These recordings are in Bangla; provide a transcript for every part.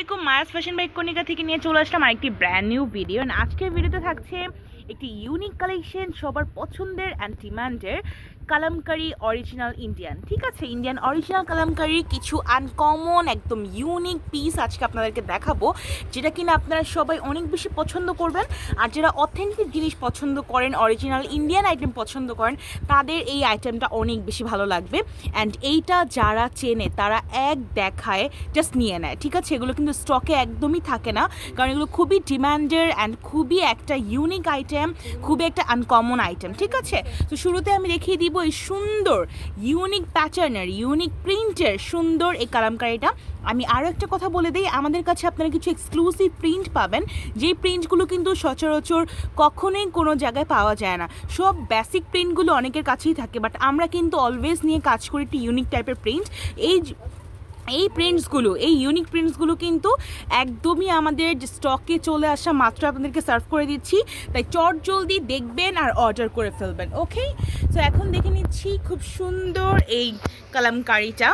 আলাইকুম মায়াস ফ্যাশন বাইক কনিকা থেকে নিয়ে চলে আসলাম আরেকটি ব্র্যান্ড নিউ ভিডিও আজকের ভিডিওতে থাকছে একটি ইউনিক কালেকশন সবার পছন্দের অ্যান্ড ডিমান্ডের কালামকারি অরিজিনাল ইন্ডিয়ান ঠিক আছে? ইন্ডিয়ান অরিজিনাল কালামকারি, কিছু আনকমন একদম ইউনিক পিস আজকে আপনাদেরকে দেখাবো, যেটা কিনা আপনারা সবাই অনেক বেশি পছন্দ করবেন। আর যারা অথেন্টিক জিনিস পছন্দ করেন অরিজিনাল ইন্ডিয়ান আইটেম পছন্দ করেন, তাদের এই আইটেমটা অনেক বেশি ভালো লাগবে। অ্যান্ড এইটা যারা চেনে, তারা এক দেখায় জাস্ট নিয়ে নেয়, ঠিক আছে? এগুলো কিন্তু স্টকে একদমই থাকে না। কারণ এগুলো খুবই ডিম্যান্ডের অ্যান্ড খুবই একটা ইউনিক আইটেম খুবই একটা আনকমন আইটেম ঠিক আছে? তো শুরুতে আমি দেখিয়ে দিব এই সুন্দর ইউনিক প্যাটার্নের ইউনিক প্রিন্টের সুন্দর এই কালামকারিটা। আমি আরও একটা কথা বলে দিই, আমাদের কাছে আপনারা কিছু এক্সক্লুসিভ প্রিন্ট পাবেন। যেই প্রিন্টগুলো কিন্তু সচরাচর কখনোই কোনো জায়গায় পাওয়া যায় না। সব বেসিক প্রিন্টগুলো অনেকের কাছেই থাকে বাট আমরা কিন্তু অলওয়েজ নিয়ে কাজ করি একটি ইউনিক টাইপের প্রিন্ট এই এই প্রিন্টসগুলো এই ইউনিক প্রিন্টসগুলো কিন্তু একদমই আমাদের স্টকে চলে আসা মাত্র আপনাদেরকে সার্ভ করে দিচ্ছি। তাই চট জলদি দেখবেন আর অর্ডার করে ফেলবেন ওকে তো এখন দেখে নিচ্ছি খুব সুন্দর এই কালামকারিটা।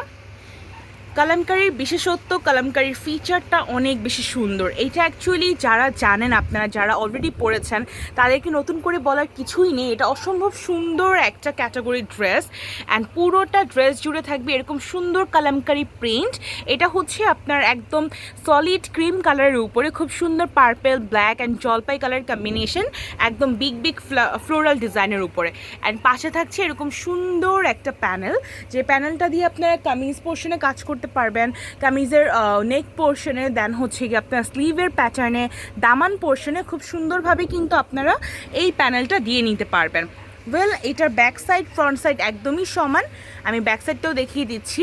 কালামকারির বিশেষত্ব, কালামকারির ফিচারটা অনেক বেশি সুন্দর। এটা অ্যাকচুয়ালি যারা জানেন, আপনারা যারা অলরেডি পড়েছেন, তাদেরকে নতুন করে বলার কিছুই নেই। এটা অসম্ভব সুন্দর একটা ক্যাটাগরি ড্রেস অ্যান্ড পুরোটা ড্রেস জুড়ে থাকবে এরকম সুন্দর কালামকারি প্রিন্ট এটা হচ্ছে আপনার একদম সলিড ক্রিম কালারের উপরে, খুব সুন্দর পার্পেল ব্ল্যাক অ্যান্ড জলপাই কালার কম্বিনেশন একদম বিগ বিগ ফ্লোরাল ডিজাইনের উপরে। অ্যান্ড পাশে থাকছে এরকম সুন্দর একটা প্যানেল যে প্যানেলটা দিয়ে আপনারা কামিজ পোর্শনে কাজ করতে পারবেন। কামিজের নেক পোর্শনে দেন হচ্ছে গিয়ে আপনার স্লিভের প্যাটার্নে দামান পোর্শনে খুব সুন্দরভাবে কিন্তু আপনারা এই প্যানেলটা দিয়ে নিতে পারবেন। ওয়েল এটার ব্যাক সাইড ফ্রন্ট সাইড একদমই সমান। আমি ব্যাক সাইডটাও দেখিয়ে দিচ্ছি।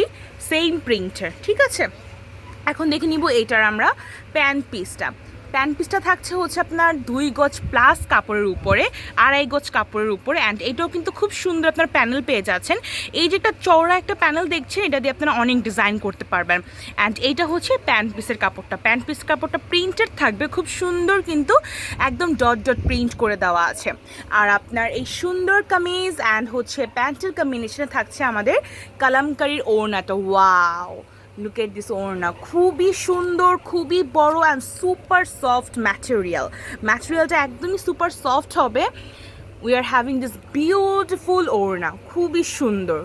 সেম প্রিন্টের ঠিক আছে? এখন দেখে নিব এটার আমরা প্যান্ট পিসটা প্যান্ট পিসটা থাকছে হচ্ছে আপনার দুই গজ প্লাস কাপড়ের উপরে, আড়াই গজ কাপড়ের উপরে অ্যান্ড এটাও কিন্তু খুব সুন্দর আপনার প্যানেল পেয়ে যাচ্ছেন। এই যে একটা চওড়া একটা প্যানেল দেখছেন, এটা দিয়ে আপনারা অনেক ডিজাইন করতে পারবেন। অ্যান্ড এইটা হচ্ছে প্যান্ট পিসের কাপড়টা। প্যান্ট পিস কাপড়টা প্রিন্টেড থাকবে, খুব সুন্দর কিন্তু একদম ডট ডট প্রিন্ট করে দেওয়া আছে। আর আপনার এই সুন্দর কামিজ অ্যান্ড হচ্ছে প্যান্টের কম্বিনেশনে থাকছে আমাদের কালামকারির ওড়নাটা। ওয়াও লুক এট দিস ওড়না খুবই সুন্দর, খুবই বড় অ্যান্ড সুপার সফট ম্যাটেরিয়াল ম্যাটেরিয়ালটা একদমই সুপার সফট হবে। We are having this beautiful ওড়না খুবই সুন্দর।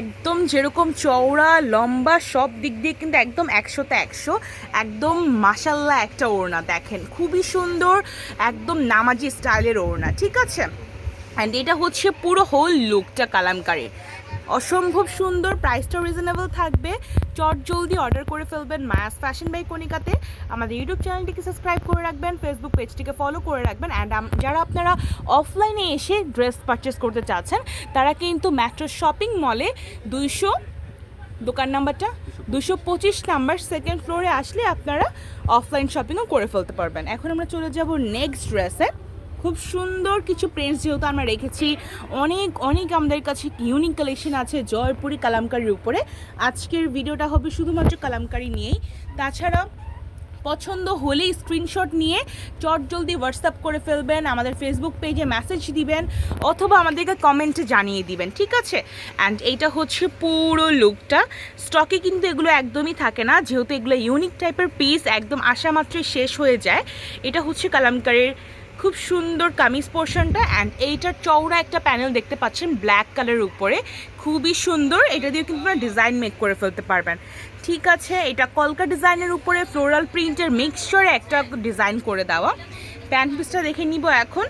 একদম যেরকম চওড়া, লম্বা, সব দিক দিয়ে কিন্তু একদম একশোতে একশো। একদম মাসাল্লা একটা ওড়না দেখেন। খুবই সুন্দর, একদম নামাজি স্টাইলের ওড়না ঠিক আছে? অ্যান্ড এটা হচ্ছে পুরো হোল লুকটা কালামকারির। অসম্ভব সুন্দর প্রাইসটাও রিজনেবল থাকবে। চট জলদি অর্ডার করে ফেলবেন মায়াস ফ্যাশন বাই কণিকাতে। আমাদের ইউটিউব চ্যানেলটিকে সাবস্ক্রাইব করে রাখবেন ফেসবুক পেজটিকে ফলো করে রাখবেন অ্যান্ড যারা আপনারা অফলাইনে এসে ড্রেস পারচেস করতে চাচ্ছেন, তারা কিন্তু ম্যাট্রো শপিং মলে দুইশো, দোকান নাম্বারটা দুশো পঁচিশ নাম্বার সেকেন্ড ফ্লোরে আসলে আপনারা অফলাইন শপিংও করে ফেলতে পারবেন। এখন আমরা চলে যাব নেক্সট ড্রেসে খুব সুন্দর কিছু প্রিন্টস যেহেতু আমরা রেখেছি। অনেক অনেক আমাদের কাছে ইউনিক কালেকশন আছে জয়পুরি কালামকারির উপরে। আজকের ভিডিওটা হবে শুধুমাত্র কালামকারি নিয়েই। তাছাড়া পছন্দ হলেই স্ক্রিনশট নিয়ে চট জলদি হোয়াটসঅ্যাপ করে ফেলবেন, আমাদের ফেসবুক পেজে মেসেজ দিবেন, অথবা আমাদেরকে কমেন্টে জানিয়ে দিবেন, ঠিক আছে? অ্যান্ড এইটা হচ্ছে পুরো লুকটা স্টকে কিন্তু এগুলো একদমই থাকে না, যেহেতু এগুলো ইউনিক টাইপের পিস একদম আসা মাত্রই শেষ হয়ে যায়। এটা হচ্ছে কালামকারের খুব সুন্দর কামিজ পোর্শনটা অ্যান্ড এইটার চওড়া একটা প্যানেল দেখতে পাচ্ছেন ব্ল্যাক কালারের উপরে। খুবই সুন্দর, এটা দিয়ে কিন্তু আপনারা ডিজাইন মেক করে ফেলতে পারবেন। ঠিক আছে, এটা কলকা ডিজাইনের উপরে ফ্লোরাল প্রিন্টের মিক্সচারে একটা ডিজাইন করে দেওয়া। প্যান্ট পিসটা দেখে নিব এখন।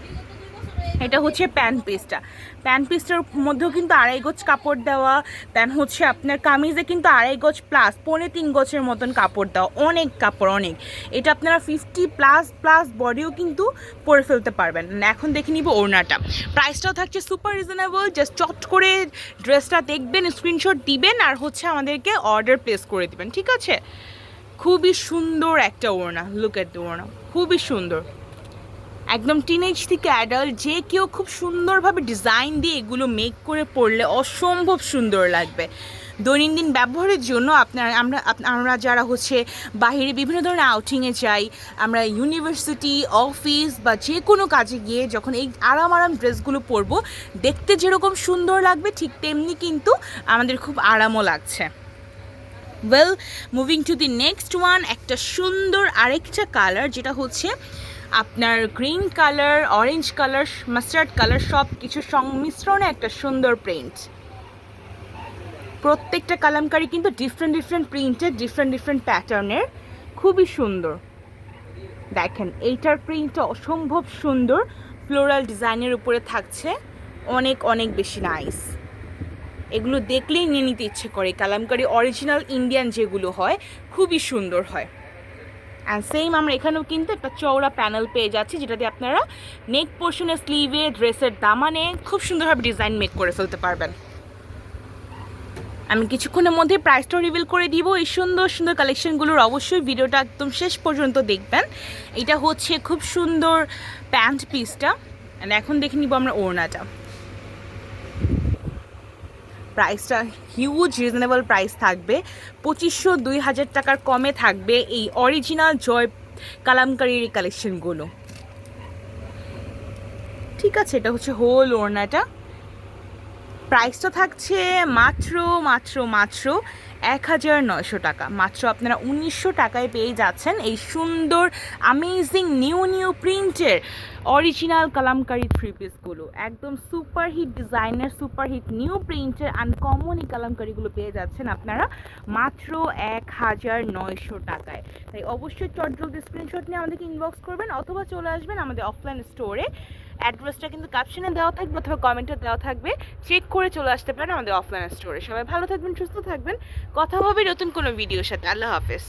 এটা হচ্ছে প্যান্ট পিসটা প্যান্ট পিসটার মধ্যেও কিন্তু আড়াই গজ কাপড় দেওয়া দেন হচ্ছে আপনার কামিজে কিন্তু আড়াই গজ প্লাস পৌনে তিন গজের মতন কাপড় দেওয়া, অনেক কাপড়, অনেক। এটা আপনারা ফিফটি প্লাস প্লাস বডিও কিন্তু পরে ফেলতে পারবেন। এখন দেখে নিব ওড়নাটা। প্রাইসটাও থাকছে সুপার রিজনেবল জাস্ট চট করে ড্রেসটা দেখবেন স্ক্রিনশট দিবেন, আর হচ্ছে আমাদেরকে অর্ডার প্লেস করে দিবেন, ঠিক আছে? খুবই সুন্দর একটা ওড়না লুক এট দ্য ওড়না, খুবই সুন্দর। একদম টিনেজ থেকে অ্যাডাল্ট যে কেউ খুব সুন্দরভাবে ডিজাইন দিয়ে এগুলো মেক করে পড়লে অসম্ভব সুন্দর লাগবে। দৈনন্দিন ব্যবহারের জন্য আপনার, আমরা আমরা যারা হচ্ছে বাইরে বিভিন্ন ধরনের আউটিংয়ে যাই, আমরা ইউনিভার্সিটি অফিস বা যে কোনো কাজে গিয়ে যখন এই আরাম আরাম ড্রেসগুলো পরবো, দেখতে যেরকম সুন্দর লাগবে, ঠিক তেমনি কিন্তু আমাদের খুব আরামও লাগছে। Well moving to the next one একটা সুন্দর আরেকটা কালার যেটা হচ্ছে আপনার green colour orange colour mustard colour সব কিছু সংমিশ্রণে একটা সুন্দর প্রিন্ট প্রত্যেকটা কালামকারি কিন্তু ডিফারেন্ট ডিফারেন্ট প্রিন্টের ডিফারেন্ট ডিফারেন্ট প্যাটার্নের খুবই সুন্দর। দেখেন, এইটার প্রিন্টটা অসম্ভব সুন্দর। ফ্লোরাল ডিজাইনের উপরে থাকছে। অনেক অনেক বেশি নাইস এগুলো দেখলেই নিয়ে নিতে ইচ্ছে করে। কালামকারি অরিজিনাল ইন্ডিয়ান যেগুলো হয়, খুবই সুন্দর হয়। অ্যান্ড সেম আমরা এখানেও কিন্তু একটা চওড়া প্যানেল পেয়ে যাচ্ছি, যেটা দিয়ে আপনারা নেক পোর্শনের স্লিভে ড্রেসের দামানে খুব সুন্দরভাবে ডিজাইন মেক করে ফেলতে পারবেন। আমি কিছুক্ষণের মধ্যে প্রাইসটাও রিভিল করে দিব। এই সুন্দর সুন্দর কালেকশনগুলোর অবশ্যই ভিডিওটা একদম শেষ পর্যন্ত দেখবেন। এটা হচ্ছে খুব সুন্দর প্যান্ট পিসটা এখন দেখে নিব আমরা ওড়নাটা। প্রাইসটা হিউজ রিজনেবল প্রাইস থাকবে। পঁচিশশো দুই হাজার টাকার কমে থাকবে এই অরিজিনাল জয় কালামকারির এই কালেকশনগুলো ঠিক আছে, এটা হচ্ছে হোল ওড়নাটা। প্রাইসটা থাকছে মাত্র মাত্র মাত্র এক হাজার নয়শো টাকা। মাত্র আপনারা উনিশশো টাকায় পেয়ে যাচ্ছেন এই সুন্দর আমেজিং নিউ নিউ প্রিন্টের অরিজিনাল কালামকারি থ্রি পিসগুলো একদম সুপার হিট ডিজাইনের সুপার হিট নিউ প্রিন্টের আনকমন এই কালামকারিগুলো পেয়ে যাচ্ছেন আপনারা মাত্র এক হাজার নয়শো টাকায়। তাই অবশ্যই চট জলদি স্ক্রিনশট নিয়ে আমাদেরকে ইনবক্স করবেন অথবা চলে আসবেন আমাদের অফলাইন স্টোরে অ্যাড্রেসটা কিন্তু ক্যাপশনে দেওয়া থাকবে অথবা কমেন্টে দেওয়া থাকবে। চেক করে চলে আসতে পারেন আমাদের অফলাইন স্টোরে সবাই ভালো থাকবেন, সুস্থ থাকবেন। কথা হবে নতুন কোনো ভিডিওর সাথে। আল্লাহ হাফেজ।